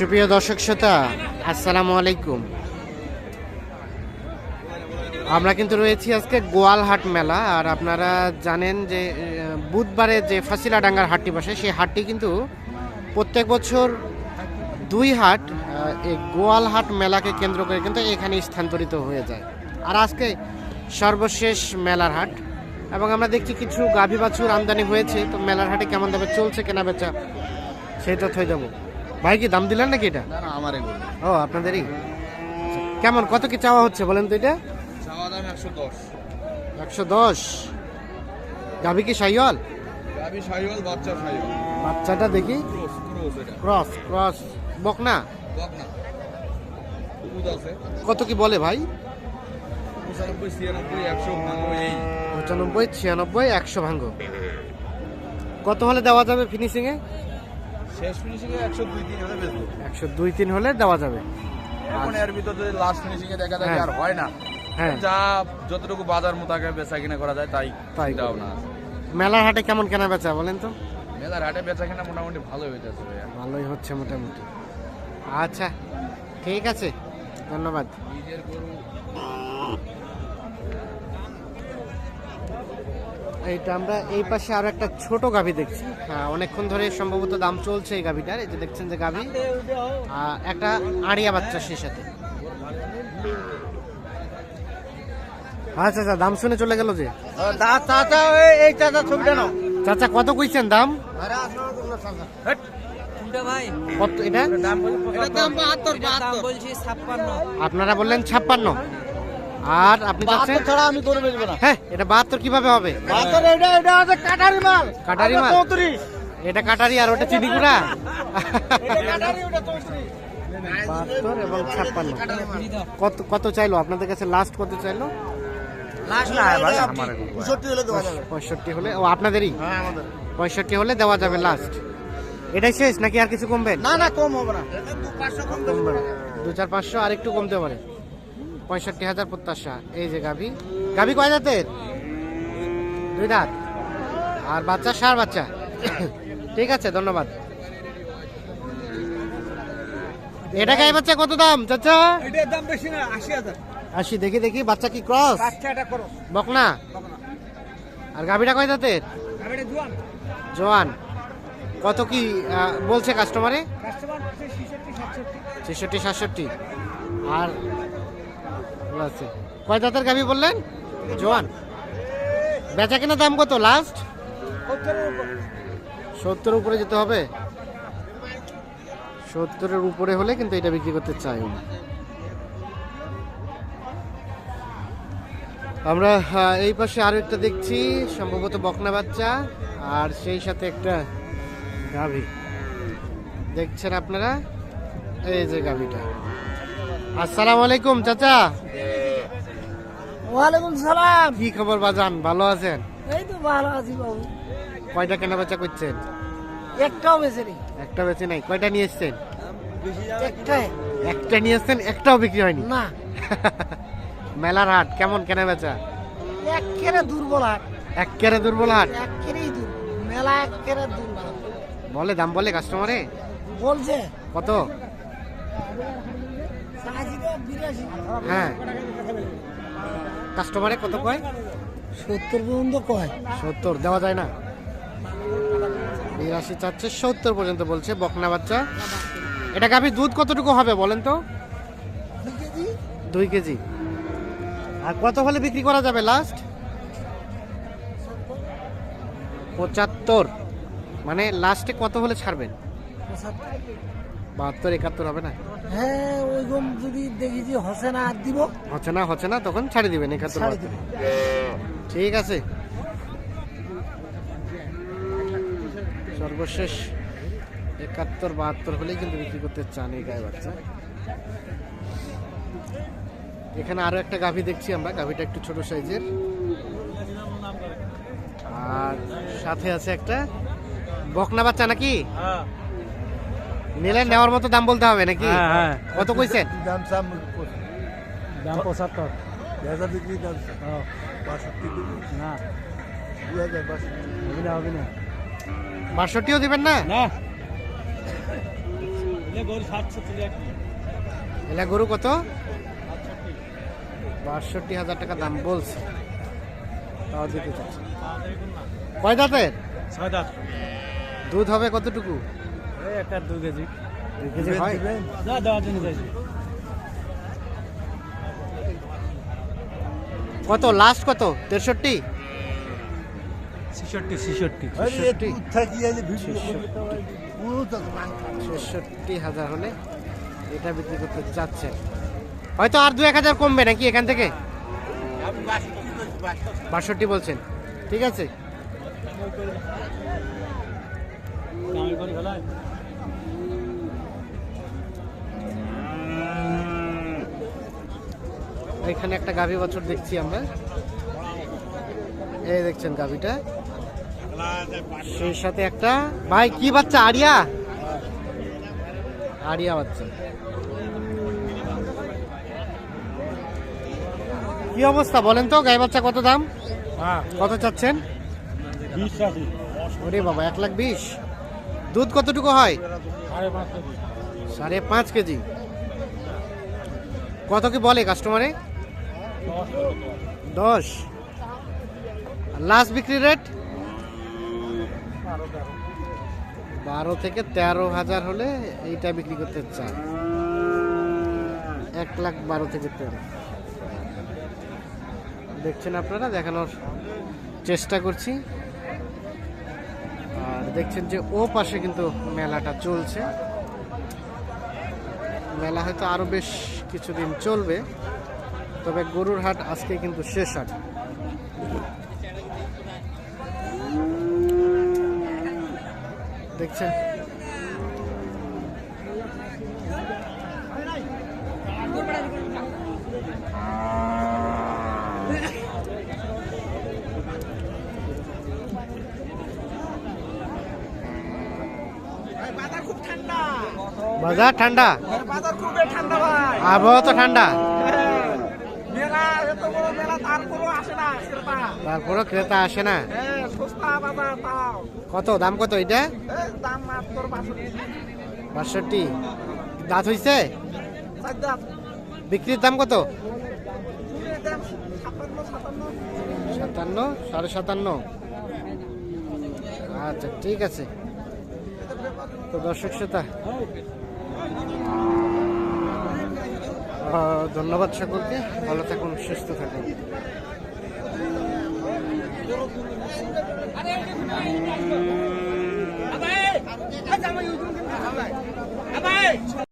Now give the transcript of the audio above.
সুপ্রিয় দর্শক শ্রোতা, আসসালামু আলাইকুম। আমরা কিন্তু রয়েছি আজকে গোয়ালহাট মেলা, আর আপনারা জানেন যে বুধবারে যে ফাঁসিলাডাঙ্গার হাটটি বসে, সেই হাটটি কিন্তু প্রত্যেক বছর দুই হাট এই গোয়ালহাট মেলাকে কেন্দ্র করে কিন্তু এখানে স্থানান্তরিত হয়ে যায়। আর আজকে সর্বশেষ মেলার হাট, এবং আমরা দেখছি কিছু গাভী বাছুর আমদানি হয়েছে, তো মেলার হাটে কেমন দামে চলছে কেনা বেচা, সেই তথ্যই দেবো। ভাই কি দাম দিলেন নাকি এটা? আমার ও আপনাদেরই? কেমন কত কি চাওয়া হচ্ছে বলেন তো এটা? চাওয়া দাম একশো দশ। একশো দশ। গাভী কি সাইওয়াল? বাচ্চা সাইওয়াল। বাচ্চাটা দেখি। ক্রোস ক্রোস বকনা? বক না দুধ আছে। কত কি বলে ভাই? পঁচানব্বই ছিয়ানব্বই একশো পঁচানব্বই ছিয়ানব্বই একশো ভাঙ্গ কত হলে দেওয়া যাবে ফিনিশিং এ শেষ ফিনিশিং এ হলে বেচবো। হলে দেওয়া যাবে। এখন এর ভিতর যদি লাস্ট ফিনিশিং এ দেখা যায় হ্যাঁ। আর হয় না। হ্যাঁ। যা যতটুকু বাজার মোতাকে বেচা কিনা করা যায় তাই তাই দাও না মেলার হাটে কেমন কেনা বেচা বলেন তো? মেলার হাটে বেচা কিনা মোটামুটি ভালোই ভালোই হচ্ছে মোটামুটি। আচ্ছা ঠিক আছে। ধন্যবাদ। নিজের গরু এইটা আমরা এই পাশে আরও একটা ছোট গাভী দেখছি। হ্যাঁ, অনেকক্ষণ ধরে সম্ভবত দাম চলছে এই গাভীটার। এই যে দেখছেন যে গাভী? একটা আড়িয়া বাচ্চা সেই সাথে। আচ্ছা আচ্ছা দাম শুনে চলে গেল যে। চাচা এই চাচা ছবিটা নাও। চাচা কত কইছেন দাম? কত এটা? আপনারা বললেন ছাপ্পান্ন। আর আপনি চাচ্ছেন ছাড়া আমি গরু বেচবো না। হ্যাঁ এটা বাহাত্তর কীভাবে হবে? বাহাত্তর এটা এটা আছে কাটারি মাল। কাটারি মাল? চৌত্রিশ। এটা কাটারি আর ওটা চিনিগুড়া কাটারি ওটা চৌত্রিশ। বাহাত্তর এবং ছাপ্পান্ন। কত কত চাইলো? আপনাদের কাছে লাস্ট কত চাইলো? পঁয়ষট্টি হলে দেওয়া যাবে। ও আপনাদেরই? হ্যাঁ পঁয়ষট্টি হলে দেওয়া যাবে লাস্ট এটাই শেষ নাকি আর কিছু কমবে? না না কম হবে না। কমবে না। দু চার পাঁচশো আর একটু কমতে পারে। পঁয়ষট্টি হাজার প্রত্যাশা। এই যে গাভি। গাভি কয় দাঁতের দুই দাঁত। আর বাচ্চা সার বাচ্চা? ঠিক আছে ধন্যবাদ। এটা গাই বাচ্চা কত দাম চাচা? এটার দাম বেশি না দেখি দেখি বাচ্চা কি ক্রস? বকনা? আর গাভিটা কয় আমি জোয়ান। জোয়ান। কত কি বলছে কাস্টমারে কাস্টমার ছেষট্টি সাতষট্টি। আর আছে। কয় দাঁতের গাভি বললেন? জোয়ান। বেচা কেনা দাম কত? লাস্ট সত্তর উপরে যেতে হবে। সত্তরের উপরে হলে কিন্তু এটা বিক্রি করতে চাই আমরা এই পাশে আরও একটা দেখছি, সম্ভবত বকনা বাচ্চা, আর সেই সাথে একটা গাভী। দেখছেন আপনারা? এই যে গাভীটা। আসসালামু আলাইকুম, চাচা। ওয়ালাইকুম সালাম। কি খবর বাজান? ভালো আছেন? এই তো ভালো আছি বাবু। কয়টা কেনা বেচা করছেন? একটাও বেঁচে নেই একটা বেচে নাই। কয়টা নিয়ে এসছেন? একটাই। একটা নিয়ে এসছেন একটাও বিক্রি হয়নি? না। মেলার হাট কেমন কেনা বেচা একেরে দুর্বল হাট। একেবারে দুর্বল হাট? একেরেই দুর্বল মেলা একেরে দুর্বল বলে দাম বলে কাস্টমারে? বলছে। কত? হ্যাঁ। কাস্টমারে কত কয়? সত্তর পর্যন্ত কয়। সত্তর দেওয়া যায় না? বিরাশি চাচ্ছে সত্তর পর্যন্ত বলছে বকনা বাচ্চা। এটা গাভী দুধ কতটুকু হবে বলেন তো? দুই কেজি। আর কত হলে বিক্রি করা যাবে লাস্ট পঁচাত্তর। মানে লাস্টে কত হলে ছাড়বেন। বাহাত্তর একাত্তর হবে না? হ্যাঁ ওইরকম যদি দেখি যে হসে না আর দিব। হচ্ছে না হচ্ছে না তখন ছাড়ে দিবেন একাত্তর ছাড়ে দিব। ঠিক আছে। সর্বশেষ একাত্তর বাহাত্তর হলেই কিন্তু বিক্রি করতে চান এই গায়ে বাচ্চা। এখানে আরও একটা গাভী দেখছি আমরা গাভীটা একটু ছোট সাইজের। আর সাথে আছে একটা বকনা বাচ্চা নাকি? নিলে নেওয়ার মতো দাম বলতে হবে নাকি? কত কইছেন? দাম সাম দাম পঁচাত্তর। হাজার বিক্রি দাম বাষট্টি না। দু হাজার বাষট্টি। হবে না হবে না। বাষট্টিও দিবেন না? না। এলা গরু কত? বাষট্টি হাজার টাকা দাম বলছে। তাও দিতে চাচ্ছে। কয় দাঁতের? ছয় দাঁত। দুধ হবে কতটুকু? এই একটা দু কেজি। দুই কেজি হয়? না দেওয়ার জন্য চাইছি। কত? লাস্ট কত? তেষট্টি? ছেষট্টি ছেষট্টি। ছেষট্টি। ছেষট্টি। হাজার হলে এটা বিক্রি করতে হয়তো আর দু এক হাজার কমবে নাকি এখান থেকে? বাষট্টি বলছেন। ঠিক আছে। এখানে একটা গাভী বছর দেখছি আমরা। এই দেখছেন গাভীটা। সেই সাথে একটা। ভাই কি বাচ্চা? আরিয়া? আরিয়া বাচ্চা। কি অবস্থা বলেন তো গাই বাচ্চা কত দাম? হ্যাঁ। কত চাচ্ছেন? ওরে বাবা এক লাখ বিশ। দুধ কতটুকু হয়? সাড়ে পাঁচ কেজি। সাড়ে পাঁচ কেজি। কত কি বলে কাস্টমারে? দশ। লাস্ট বিক্রি রেট বারো থেকে তেরো হাজার হলে এইটা বিক্রি করতে চায় এক লাখ বারো থেকে তেরো। দেখছেন আপনারা, দেখানোর চেষ্টা করছি। আর দেখছেন যে ও পাশে কিন্তু মেলাটা চলছে। মেলা হয়তো আরও বেশ কিছুদিন চলবে। তবে গরুর হাট আজকে কিন্তু শেষ হাট। দেখছেন? বাজার ঠান্ডা। বাজার ঠান্ডা আবহাওয়া তো ঠান্ডা মেলা এত বড় মেলা তারপরও আসে না ক্রেতা তারপরও ক্রেতা আসে না। কত? দাম কত এটা? বাষট্টি। দাঁত হইছে? বিক্রির দাম কত? সাতান্ন। সাড়ে সাতান্ন। আচ্ছা ঠিক আছে। তো দর্শক শ্রোতা ধন্যবাদ সকলকে। ভালো থাকুন সুস্থ থাকুন। আরে